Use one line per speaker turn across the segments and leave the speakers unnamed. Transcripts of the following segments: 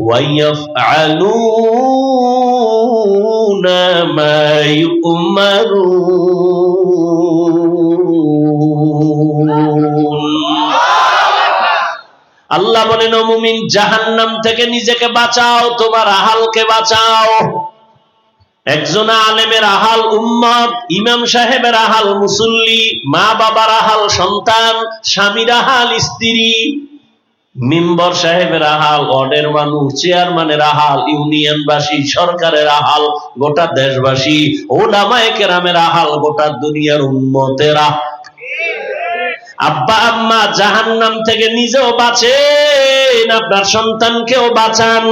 ويفعلون ما يؤمرون আল্লাহ বলেন ও মুমিন জাহান্নাম থেকে নিজেকে বাঁচাও তোমার আহালকে বাঁচাও একজন আলেমের আহাল উম্মত ইমাম সাহেবের আহাল মুসল্লি মা বাবার আহাল সন্তান স্বামীর আহাল স্ত্রী মিম্বর সাহেবের আহাল, ওয়ার্ডের মানুষ, চেয়ারম্যানের আহাল, ইউনিয়নবাসী, সরকারের আহাল, গোটা দেশবাসী, ওলামায়ে কেরামের আহাল, গোটা দুনিয়ার উন্মতেরা আব্বা, আম্মা জাহান্নাম থেকে নিজেও বাঁচেন, আপনার সন্তানকেও বাঁচান।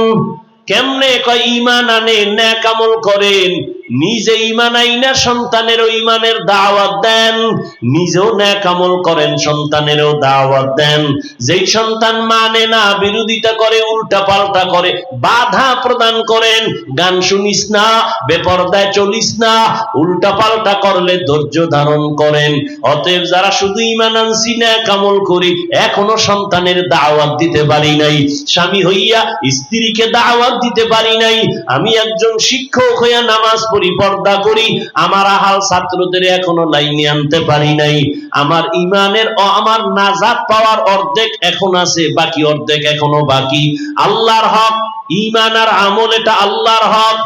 কেমনে কয় ইমান আনেন ন্যাক আমল করেন? নিজে ইমান আইনা সন্তানেরও ইমানের দাওয়াত দেন, নিজেও ন্যাক আমল করেন, সন্তানেরও দাওয়াত দেন। যেই সন্তান মানে না, বিরোধিতা করে উল্টা পাল্টা করে, বাধা প্রদান করেন, গান শুনিস না, বেপরদায় চলিস না উল্টা পাল্টা করলে ধৈর্য ধারণ করেন। অতএব যারা শুধু ইমান আনছি, ন্যাক আমল করি, এখনও সন্তানের দাওয়াত দিতে পারি নাই। স্বামী হইয়া স্ত্রীকে দাওয়াত দিতে পারি নাই। আমি একজন শিক্ষক হইয়া নামাজ পড়ি পর্দা করি, আমার আহাল ছাত্রদের এখনও লাইনে আনতে পারি নাই। আমার ইমানের ও আমার নাজাত পাওয়ার অর্ধেক এখন আছে, বাকি অর্ধেক এখনও বাকি। আল্লাহর হক, ইমান আর আমল এটা আল্লাহর হক,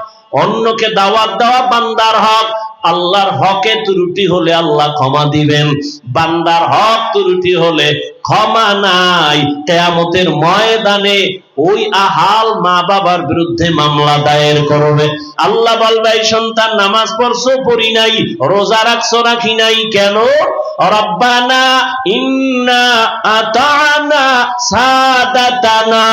অন্যকে দাওয়াত দেওয়া বান্দার হক। আল্লাহর হকে ত্রুটি হলে আল্লাহ ক্ষমা দিবেন, বান্দার হক ত্রুটি হলে ক্ষমা নাই। কেয়ামতের ময়দানে ওই আহাল মা বাবার বিরুদ্ধে মামলা দায়ের করবে। আল্লাহ বলবে সন্তান, নামাজ পড়ছো, পড়ি নাই, রোজা রাখছো, রাখি নাই কেন? রব্বানা ইন্না আতানা সাদাতানা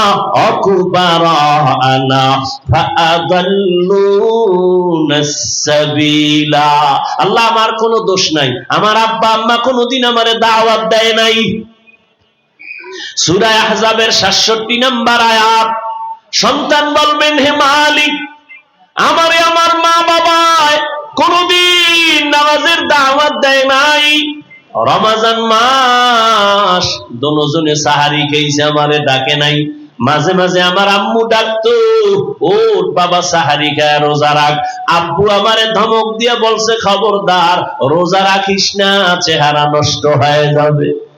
অকুবারানা ফাআদাল্লুনা সাবিলা। আল্লাহ, আমার কোনো দোষ নাই। আমার আব্বা আম্মা কোনোদিন আমারে দাওয়াত দেয় নাই। সূরা আহজাবের 67 নম্বর আয়াত, সন্তান বলবেন, হে মালিক, আমারে আমার মা বাবায় কোনদিন নামাজের দাওয়াত দেয় নাই। রমাজান মাস সাহারি খেয়েছে, আমারে ডাকে নাই। মাঝে মাঝে আমার আম্মু ডাকতো ও বাবা, সাহারি খায় রোজা রাখ। আব্বু আমারে ধমক দিয়ে বলছে, খবরদার, রোজা রাখিস না, চেহারা নষ্ট হয়ে যাবে।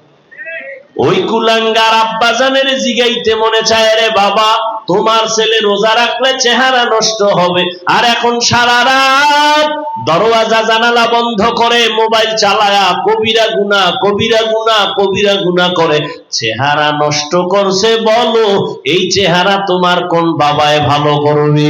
ওই কুলাঙ্গার আব্বা জানের জিগাইতে মনে চায় রে বাবা, তোমার ছেলে রোজা রাখলে চেহারা নষ্ট হবে। আর এখন সারা রাত দরওয়াজা জানালা বন্ধ করে মোবাইল চালায়া কবিরা গুনা কবিরা গুনা কবিরা গুনা করে। চেহারা নষ্ট করছে বলো, এই চেহারা তোমার কোন বাবায় ভালো করবে?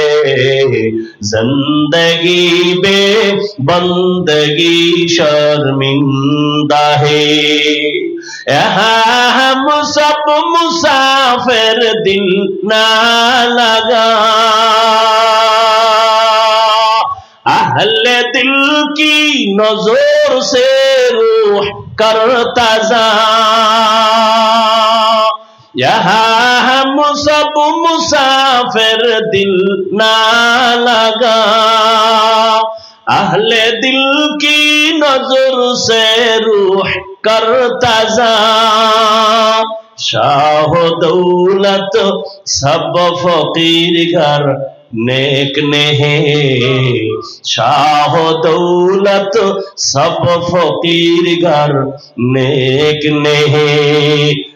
जिंदगी में बंदगी शर्मिंदा है यहाँ हम सब मुसाफिर दिल ना लगा अहले दिल की नजर से रूह करता जा यहाँ মুসাব মুসাফের দিল না লাগা। আহলে দিল কি নজর সে রুহ কর তাজা শাহ দৌলত সব ফকির ঘর নেক নেহে। শাহ দৌলত সব ফকির ঘর নেক নেহে।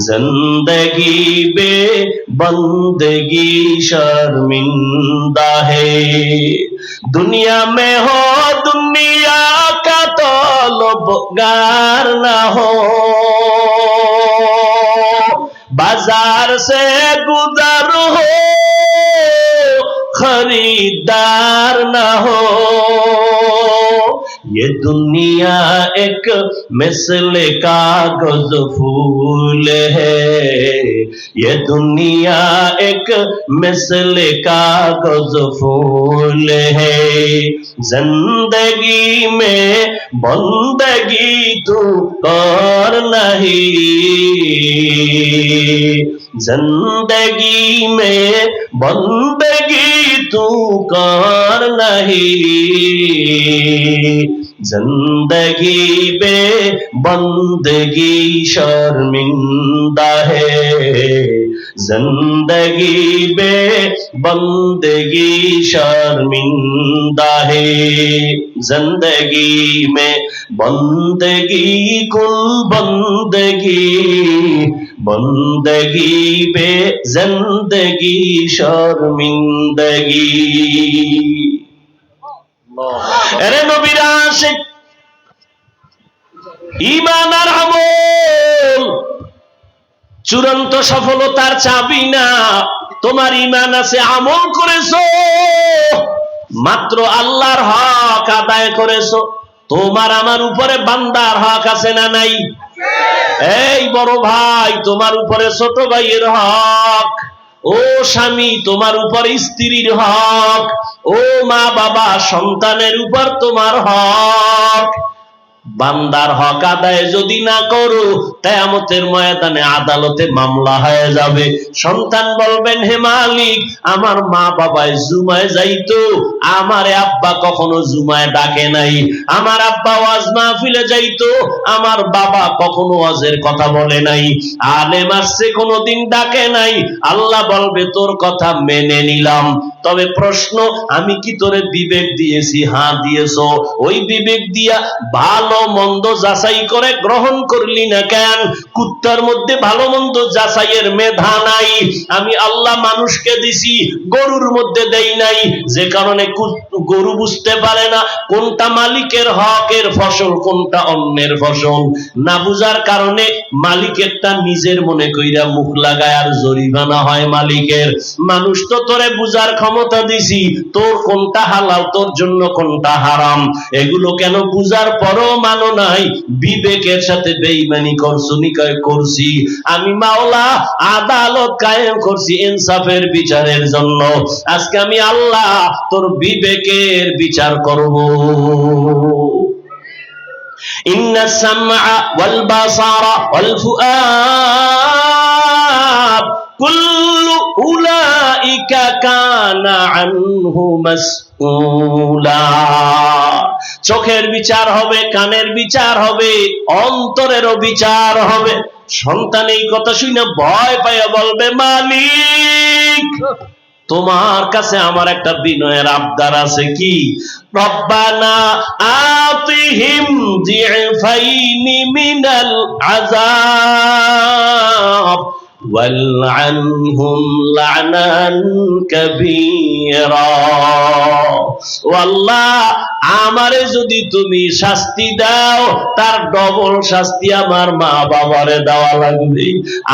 ज़िंदगी बे बंदगी शर्मिंदा है। दुनिया में हो, दुनिया का तो लबगार ना हो। बाज़ार से गुजर हो, खरीदार न हो। ये दुनिया एक मिसल कागज़ फूल है। ये दुनिया एक मिसल कागज़ फूल है। ज़िंदगी में बंदगी तू कर नहीं। ज़िंदगी में बंदगी तू कर नहीं। ज़िंदगी बे बंदगी शर्मिंदा है। ज़िंदगी बे बंदगी शर्मिंदा है। ज़िंदगी में बंदगी, कुल बंदगी। बंदगी बे ज़िंदगी शर्मिंदगी। আরে নবীরা আশিক ইমান আর আমল। চূড়ান্ত সফলতার চাবি না। তোমার ইমান আছে আমল করেছ। মাত্র আল্লাহর হক আদায় করেছ। তোমার আমার উপরে বান্দার হক আছে না নাই? এই বড় ভাই তোমার উপরে ছোট ভাইয়ের হক। ও স্বামী তোমার উপর স্ত্রীর হক। ও মা বাবা সন্তানের উপর তোমার হক। বান্দার হক আদায় যদি না করো তেয়ামতের ময়দানে আদালতে মামলা হয়ে যাবে। সন্তান বলবেন, হে মালিক, আমার মা বাবায় জুমায় যাইতো, আমার আব্বা কখনো জুমায় ডাকে নাই। আমার আব্বা ওয়াজ মাহফিলে যাইতো, আমার বাবা কখনো ওয়াজের কথা বলে নাই। আলেম আসছে, কোনোদিন ডাকে নাই। আল্লাহ বলবে, তোর কথা মেনে নিলাম। তবে প্রশ্ন, আমি কি তোরে বিবেক দিয়েছি? হ্যাঁ দিয়েছ। ওই বিবেক দিয়া ভালো মন্দ যাচাই করে গ্রহণ করলি না কেন? কুত্তার মধ্যে ভালো মন্দ যাচাইয়ের মেধা নাই। আমি আল্লাহ মানুষকে দিছি, গরুর মধ্যে দেই নাই। যে কারণে গরু বুঝতে পারে না কোনটা মালিকের হকের ফসল, কোনটা অন্যের ফসল। না বুঝার কারণে মালিকেরটা নিজের মনে কইরা মুখ লাগায় আর জরিমানা হয় মালিকের। মানুষ তো তোরে বুঝার ক্ষমতা দিছি, তোর কোনটা হালাল, তোর জন্য কোনটা হারাম? এগুলো কেন বুঝার পরও মানো নাই? বিবেকের সাথে বেইমানি করছ, নিকয় করছি। আমি মাওলা আদালত কায়েম করছি ইনসাফের বিচারের জন্য। আজকে আমি আল্লাহ তোর বিবেকের বিচার করব। ইন্না সামআ ওয়াল বাসারা ওয়াল ফুআ কুল্লু উলাইকা কানা আনহু চোখের বিচার হবে, কানের বিচার হবে, অন্তরেরও বিচার হবে। সন্তান এই কথা শুনে ভয় পাইয়া বলবে, মালিক, তোমার কাছে আমার একটা বিনয়ের আবদার আছে কি? রব্বানা আতিহিম জিফাইনি মিনাল আযাব। والعنهم لعنا كبيرا والله আমারে যদি তুমি শাস্তি দাও তার ডবল শাস্তি আমার মা বাবারে দেওয়া লাগবে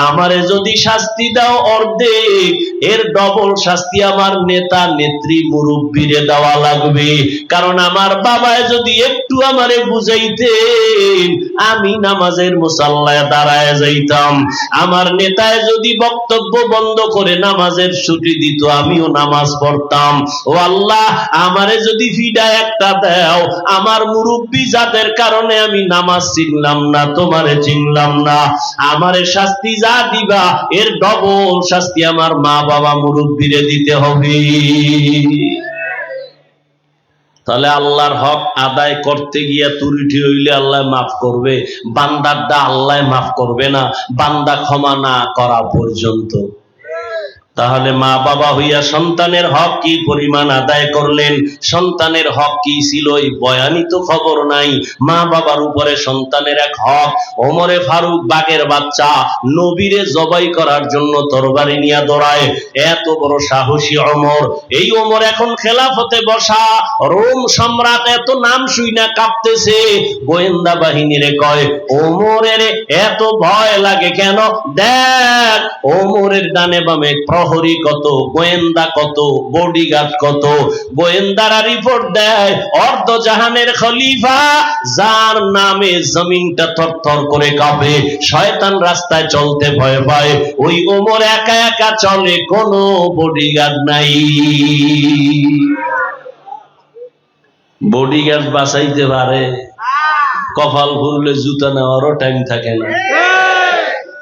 আমারে যদি শাস্তি দাও অর্ধেক এর ডবল শাস্তি আমার নেতা নেত্রী মুরব্বীরে দেওয়া লাগবে কারণ আমার বাবায় যদি একটু আমারে বুঝাইতেন আমি নামাজের মুসাল্লায় দাঁড়ায় যাইতাম আমার নেতায় যদি বক্তব্য বন্ধ করে নামাজের ছুটি দিত, আমিও নামাজ পড়তাম। ও আল্লাহ, আমারে যদি ফিডা একটা দাও, আমার মুরব্বী যাদের কারণে আমি নামাজ চিনলাম না, তোমারে চিনলাম না। আমারে শাস্তি যা দিবা, এর ডবল শাস্তি আমার মা বাবা মুরব্বীরে দিতে হবে। তাহলে আল্লাহর হক আদায় করতে গিয়া তুরিটি হইলে আল্লাহ মাফ করবে বান্দারটা আল্লাহ মাফ করবে না, বান্দা ক্ষমা না করা পর্যন্ত। তাহলে মা বাবা হইয়া সন্তানের হক কি পরিমাণ আদায় করলেন? সন্তানের হক কি ছিল এই বয়ানি তো খবর নাই। মা বাবার উপরে সন্তানের এক হক, ওমরে ফারুক বাগের বাচ্চা, নবীরে জবাই করার জন্য তরবারি নিয়ে দৌড়ায়। এত বড় সাহসী অমর এই ওমর এখন খেলাফতে বসা, রোম সম্রাট এত নাম শুই না কাঁপতেছে। গোয়েন্দা বাহিনীরে কয়, ওমরের এত ভয় লাগে কেন? দেখ, ওমরের ডানে বামে প্রহরী কত, গোয়েন্দা কত বডিগার্ড কত, গোয়েন্দারা রিপোর্ট দেয়, অর্ধ জাহানের খলিফা, যার নামে জমিনটা থরথর করে কাঁপে, শয়তান রাস্তায় চলতে ভয় পায়, ওই ওমর একা একা চলে, কোনো বডিগার্ড নাই। বডিগার্ড বাঁচাইতে পারে, কপাল ফুললে জুতা নেওয়ারও টাইম থাকে না।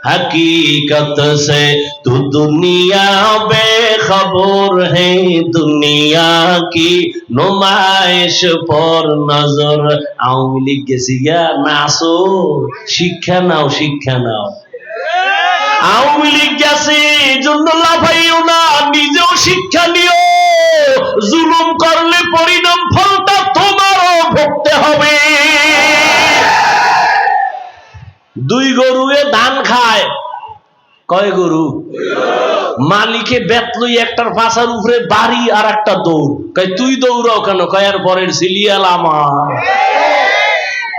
हकीकत से तू दुनिया बेखबर है दुनिया की नुमाइश पर नजर আওয়ামী লীগ গেছি গা নাচো শিক্ষা নাও শিক্ষা নাও আওয়ামী লীগ গেছে দুই গরুয়ে ধান খায় কয় গরু মালিকে বেতলই একটার পাশার উপরে বাড়ি আর একটা দৌড় কয় তুই দৌড়াও কেন কয় আর পরের সিলিয়াল আমার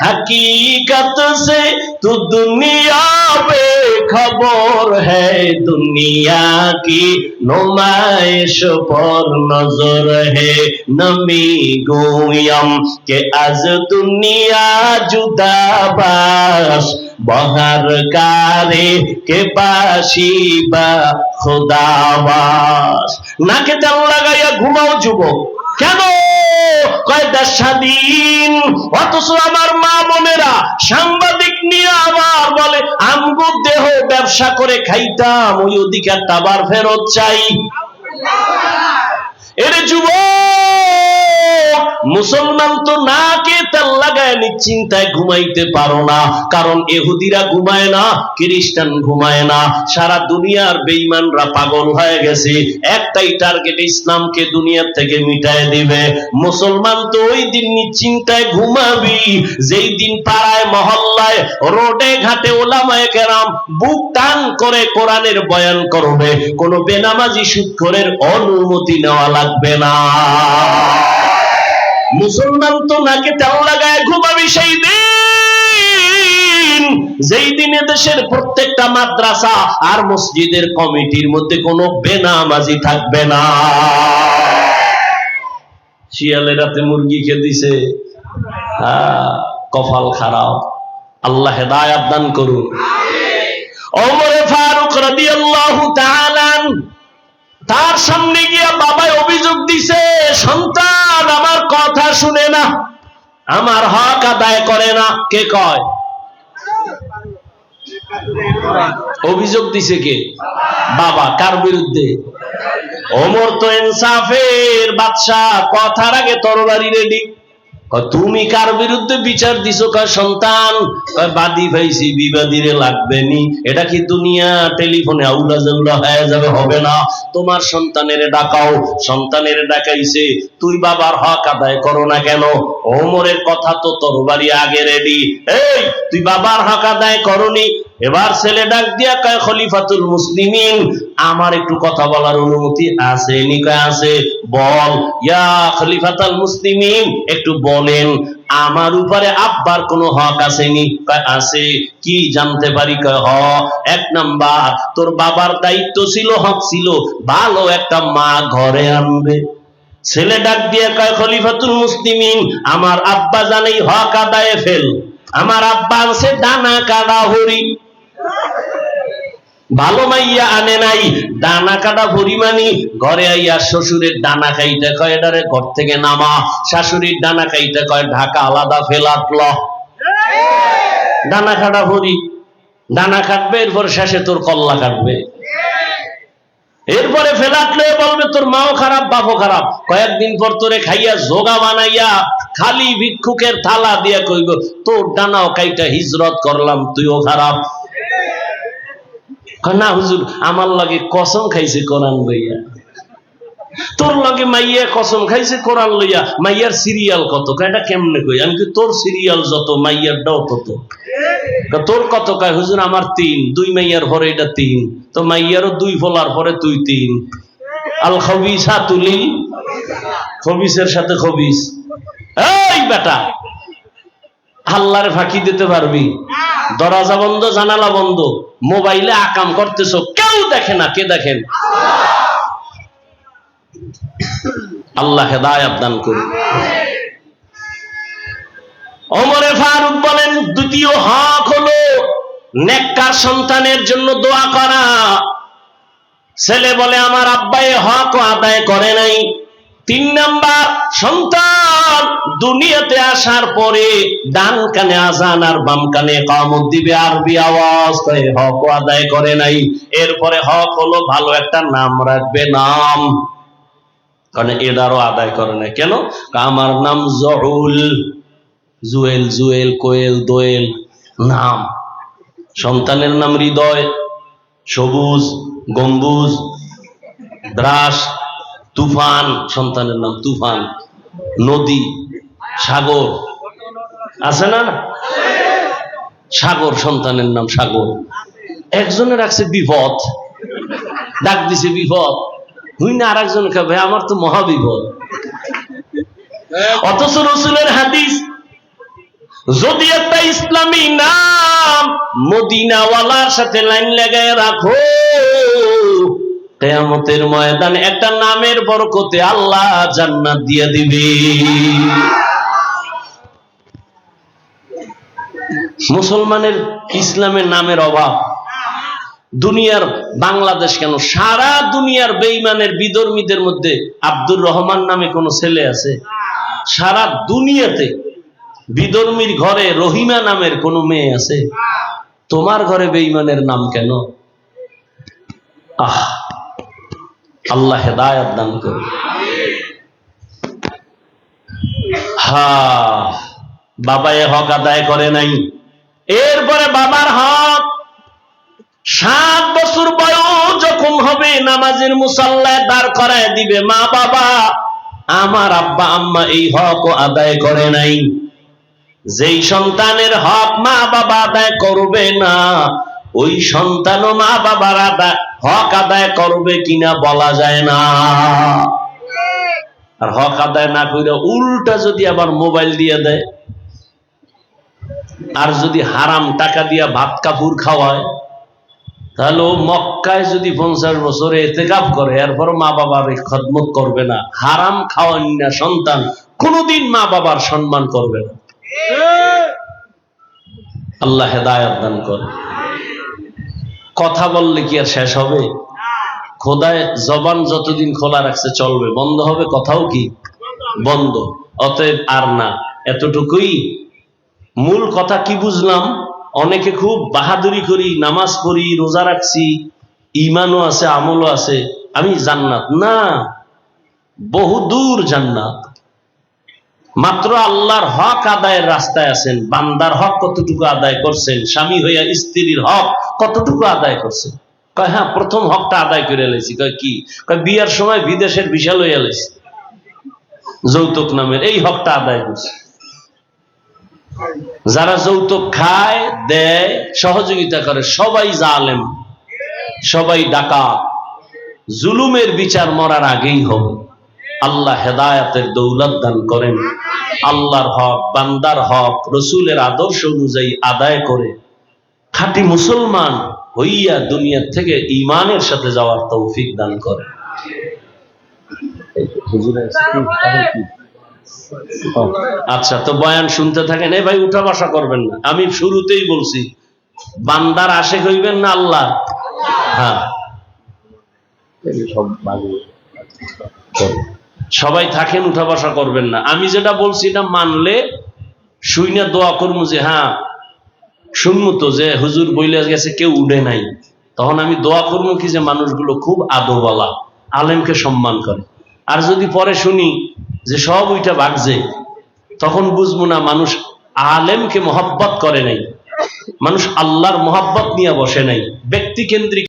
हकीकत से तू दुनिया पे खबर है दुनिया की नुमाइश पर नजर है नमी गोयम के आज दुनिया जुदा बास বহার কারে কে পাশিবা খোদাওয়াস? নাকে তেল লাগাইয়া ঘুমাও যুবক। কেন? কয়টা স্বাধীন অথচ আমার মা বোনেরা সাংবাদিক নিয়ে আবার বলে, আমগো দেহ ব্যবসা করে খাইতাম, ওই অধিকারটা তাবার ফেরত চাই। এর যুবক! মুসলমান তো না কে তেল লাগায় নিশ্চিন্তায় ঘুমাইতে পারো না। কারণ এহুদিরা ঘুমায় না, খ্রিস্টান ঘুমায় না। সারা দুনিয়ার বেঈমানরা পাগল হয়ে গেছে। একটাই টার্গেট ইসলামকে দুনিয়ার থেকে মিটায় দিবে। মুসলমান তো ওই দিন নিশ্চিন্তায় ঘুমাবি। যেই দিন পাড়ায়, মহল্লায়, রোডে, ঘাটে, ওলামায় কেরাম বুক টান করে কোরআনের বয়ান করবে। কোন বেনামাজি সুৎখরের অনুমতি নেওয়া লাগবে না। মুসলমান তো নাকে তেল লাগায় ঘুমাবি সেই দিন। যেই দিনে দেশের প্রত্যেকটা মাদ্রাসা আর মসজিদের কমিটির মধ্যে কোনো বেনামাজি থাকবে না। শিয়ালে রাতে মুরগি খেয়ে দিছে কপাল খারাপ। আল্লাহ হেদায়াত দান করুন। ওমরে ফারুক রাদিয়াল্লাহু তাআলা তার সামনে গিয়া বাবায় অভিযোগ দিছে, সন্তান, আমার কথা শুনে না। আমার হক আদায় করে না। কে কয়? অভিযোগ দিছে কে? বাবা, কার বিরুদ্ধে? ওমর তো ইনসাফের বাদশাহ, কথার আগে তরবারি রেডি তুমি কার বিরুদ্ধে বিচার দিছো? কয়, সন্তান। বাদী পাইছি বিবাদীরে লাগবে নি এটা কি দুনিয়া টেলিফোনে আউলা জাউলা হয়ে যাবে? হবে না। তোমার সন্তানের ডাকাও। সন্তানের ডাকাইছে। তুই বাবার হক আদায় করো না কেন? ওমরের কথা তো তরবারি আগে রেডি এই, তুই বাবার হক আদায় করনি? এবার ছেলে ডাক দিয়া কয়, খলিফাতুল মুসলিমিন, আমার একটু কথা বলার অনুমতি আছে নি? কয়, আছে। বল, ইয়া খলিফাতুল মুসলিমিন, একটু বলেন, আমার উপরে আব্বার কোনো হক আসেনি কয়, আছে। কি জানতে পারি? হ। এক নাম্বার, তোর বাবার দায়িত্ব ছিল, হক ছিল, ভালো একটা মা ঘরে আনবে। ছেলে ডাক দিয়ে কয়, খলিফাতুল মুসলিমিন, আমার আব্বা জানেই হক আদায়ে ফেল। আমার আব্বা আছে ডানা কাটা হরি। ভালো মাইয়া আনে নাই, দানা কাটা পরিমাণি ঘরে আইয়া শ্বশুরের দানা খাইতে কয় এটারে ঘর থেকে নামা। শাশুড়ির দানা খাইতে কয়, ঢাকা আলাদা ফেলাতল দানা কাটা ভরি দানা কাটবে, এরপর শেষে তোর কল্লা কাটবে। এরপরে ফেলাটলে বলবে, তোর মাও খারাপ, বাপও খারাপ। কয়েকদিন পর তোরে খাইয়া জোগা বানাইয়া খালি ভিক্ষুকের থালা দিয়া কইব, তোর ডানাও কাইটা হিজরত করলাম, তুইও খারাপ। না হুজুর, আমার লাগে কসম খাইছে কোরআন লইয়া। তোর লাগে মাইয়া কসম খাইছে কোরআন লইয়া? মাইয়ার সিরিয়াল কত? এটা কেমনে কই? আমি কি তোর সিরিয়াল যত মাইয়ারটাও তত। তোর কত? কয়, হুজুর, আমার তিন, দুই মাইয়ার পরে এটা তিন, তো মাইয়ারও দুই ফলার পরে তুই তিন। আল খবিসা তুলি? খবিসের সাথে খবিস। এই বেটা আল্লাহরে ফাঁকি দিতে পারবি। দরজা বন্ধ, জানালা বন্ধ, মোবাইলে আকাম করতেছো, কেউ দেখে না, কে দেখেন? আল্লাহ হেদায়াত দান করুন। ওমরে ফারুক বলেন, দ্বিতীয় হক হলো নেককার সন্তানের জন্য দোয়া করা। ছেলে বলে, আমার আব্বাই হক আদায় করে নাই। তিন নাম্বার সন্তান দুনিয়াতে আসার পরে ডান কানে আজান আর বাম কানে কামত দিবে, আরবি আওয়াজ তাই হক আদায় করে নাই। এরপরে হক হলো ভালো একটা নাম রাখবে, নাম। কারণ এটারও আদায় করে না কেন? আমার নাম জহুল। জুয়েল জুয়েল, কোয়েল, দোয়েল, নাম। সন্তানের নাম হৃদয়, সবুজ, গম্বুজ দ্রাস তুফান, সন্তানের নাম তুফান। নদী, সাগর, আছে না? সাগর, সন্তানের নাম সাগর। একজনের রাখছে বিপদ, ডাক দিছে বিপদ। হুই না আর একজন ভাই, আমার তো মহাবিপদ অথচ রসুলের হাদিস, যদি একটা ইসলামী নাম মদিনাওয়ালার সাথে লাইন লাগায় রাখো কেয়ামতের ময়দানে একটা নামের বরকতে আল্লাহ জান্নাত দিয়ে দিবে। মুসলমানের ইসলামের নামের অভাব। দুনিয়ার বাংলাদেশ কেন? সারা দুনিয়ার বেইমানের বিধর্মীদের মধ্যে আব্দুর রহমান নামে কোনো ছেলে আছে? সারা দুনিয়াতে বিধর্মীর ঘরে রহিমা নামের কোনো মেয়ে আছে? তোমার ঘরে বেইমানের নাম কেন? আহ আল্লাহ হেদায়াত দান করুন। হা বাবা এ হক আদায় করে নাই। এরপরে বাবার হক, সাত বছর বয়স যখন হবে, নামাজের মুসাল্লায় দাঁড় করায় দিবে। মা বাবা, আমার আব্বা, আম্মা এই হক আদায় করে নাই। যেই সন্তানের হক মা বাবা আদায় করবে না, ওই সন্তানও মা বাবার আদায় হক আদায় করবে কিনা বলা যায় না। আর হক আদায় না করে উল্টা যদি আবার মোবাইল দিয়ে দেয়, আর যদি হারাম টাকা দিয়া ভাত কাপুর খাওয়ায়, তাহলে মক্কায় যদি পঞ্চাশ বছরে এতেকাপ করে এরপর মা বাবার খদমত করবে না। হারাম খাওয়ান না সন্তান, কোনোদিন মা বাবার সম্মান করবে না। আল্লাহ হেদায়ত দান করে। কথা বললে কি আর শেষ হবে? খোদায় জবান যতদিন খোলা রাখছে চলবে। বন্ধ হবে কথাও কি? বন্ধ। অতএব আর না। এতটুকুই। মূল কথা কি বুঝলাম? অনেকে খুব বাহাদুরি করি, নামাজ পড়ি, রোজা রাখছি ইমানও আছে, আমলও আছে। আমি জান্নাত। না। বহু দূর জান্নাত। মাত্র আল্লাহর হক আদায়ের রাস্তায় আছেন, বান্দার হক কতটুকু আদায় করছেন, স্বামী হইয়া স্ত্রীর হক কতটুকু আদায় করছেন? কয় হ্যাঁ প্রথম হকটা আদায় করে এলাইছি কয়, কি? কয়, বিয়ার সময় বিদেশের বিশাল হইয়া লাইছি যৌতুক নামের এই হকটা আদায় করছে। যারা যৌতুক খায়, দেয়, সহযোগিতা করে, সবাই জালেম, সবাই ডাকা জুলুমের বিচার মরার আগেই হবে। আল্লাহ হেদায়াতের দৌলত দান করেন। আল্লাহর হক, বান্দার হক, রসুলের আদর্শ অনুযায়ী আদায় করে খাঁটি মুসলমান হইয়া দুনিয়ার থেকে ইমানের সাথে যাওয়ার তৌফিক দান করেন আচ্ছা তো বয়ান শুনতে থাকেন। এ ভাই, উঠা বসা করবেন না। আমি শুরুতেই বলছি, বান্দার আশেক হইবেন না আল্লাহ হ্যাঁ। সবাই থাকেন, উঠা বসা করবেন না। আমি যেটা বলছি না মানলে শুই না দোয়া করব যে হ্যাঁ শুনব তো যে, হুজুর বইলে গেছে, কেউ উঠে নাই। তখন আমি দোয়া করব কি যে, মানুষগুলো খুব আদোবালা আলেমকে সম্মান করে। আর যদি পরে শুনি যে, সব ওইটা বাগছে, তখন বুঝব না মানুষ আলেমকে মহব্বত করে নাই। মানুষ আল্লাহর মহব্বত নিয়ে বসে নাই। ব্যক্তি কেন্দ্রিক